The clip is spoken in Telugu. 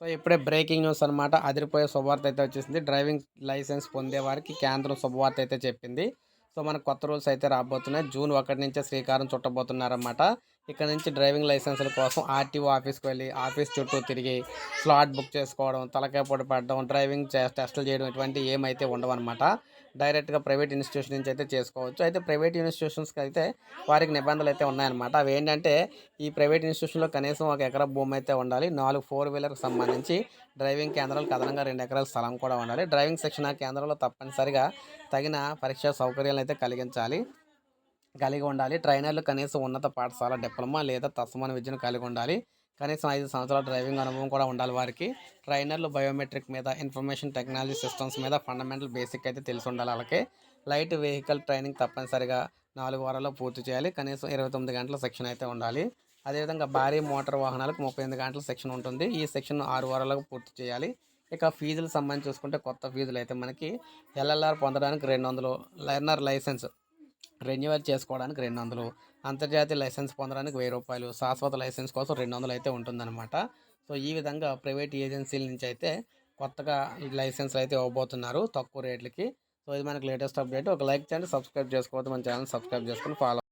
సో ఇప్పుడే బ్రేకింగ్ న్యూస్ అనమాట అదిరిపోయే శుభవార్త అయితే వచ్చేసింది. డ్రైవింగ్ లైసెన్స్ పొందే వారికి కేంద్రం శుభవార్త అయితే చెప్పింది. సో మనకు కొత్త రూల్స్ అయితే రాబోతున్నాయి. జూన్ ఒకటి నుంచే శ్రీకారం చుట్టబోతున్నారన్నమాట. ఇక్కడ నుంచి డ్రైవింగ్ లైసెన్సుల కోసం ఆర్టీఓ ఆఫీస్కి వెళ్ళి ఆఫీస్ చుట్టూ తిరిగి స్లాట్ బుక్ చేసుకోవడం తలకాయ పొడి పడడం డ్రైవింగ్ టెస్టులు చేయడం ఇటువంటి ఏమైతే ఉండవన్నమాట. డైరెక్ట్గా ప్రైవేట్ ఇన్స్టిట్యూషన్ నుంచి అయితే చేసుకోవచ్చు. అయితే ప్రైవేట్ ఇన్స్టిట్యూషన్స్కి అయితే వారికి నిబంధనలు అయితే ఉన్నాయన్నమాట. అవి ఏంటంటే ఈ ప్రైవేట్ ఇన్స్టిట్యూషన్లో కనీసం ఒక ఎకరా భూమి అయితే ఉండాలి. నాలుగు ఫోర్ వీలర్కి సంబంధించి డ్రైవింగ్ కేంద్రాలకు అదనంగా రెండు ఎకరాల స్థలం కూడా ఉండాలి. డ్రైవింగ్ శిక్షణ కేంద్రంలో తప్పనిసరిగా తగిన పరీక్షా సౌకర్యాలు అయితే కలిగించాలి. కలిగి ఉండాలి. ట్రైనర్లు కనీసం ఉన్నత పాఠశాల డిప్లొమా లేదా తత్సమాన విద్యను కలిగి ఉండాలి. కనీసం ఐదు సంవత్సరాల డ్రైవింగ్ అనుభవం కూడా ఉండాలి వారికి. ట్రైనర్లు బయోమెట్రిక్ మీద ఇన్ఫర్మేషన్ టెక్నాలజీ సిస్టమ్స్ మీద ఫండమెంటల్ బేసిక్ అయితే తెలిసి ఉండాలి అలాగే లైట్ వెహికల్ ట్రైనింగ్ తప్పనిసరిగా నాలుగు వారాల్లో పూర్తి చేయాలి. కనీసం ఇరవై తొమ్మిది గంటల సెక్షన్ అయితే ఉండాలి. అదేవిధంగా భారీ మోటార్ వాహనాలకు ముప్పై ఎనిమిది గంటల సెక్షన్ ఉంటుంది. ఈ సెక్షన్ ఆరు వారాలకు పూర్తి చేయాలి. ఇక ఫీజులు సంబంధించి చూసుకుంటే కొత్త ఫీజులు అయితే మనకి ఎల్ఎల్ఆర్ పొందడానికి రెండు వందలు లెర్నర్ లైసెన్స్ రెన్యువల్ చేసుకోవడానికి రెండు వందలు అంతర్జాతీయ లైసెన్స్ పొందడానికి వెయ్యి రూపాయలు శాశ్వత లైసెన్స్ కోసం రెండు వందలు అయితే ఉంటుందన్నమాట. సో ఈ విధంగా ప్రైవేట్ ఏజెన్సీల నుంచి అయితే కొత్తగా లైసెన్స్లు అయితే ఇవ్వబోతున్నారు తక్కువ రేట్లకి. సో ఇది మనకి లేటెస్ట్ అప్డేట్. ఒక లైక్ చేయండి సబ్స్క్రైబ్ చేసుకోవద్దు మన ఛానల్ సబ్స్క్రైబ్ చేసుకుని ఫాలో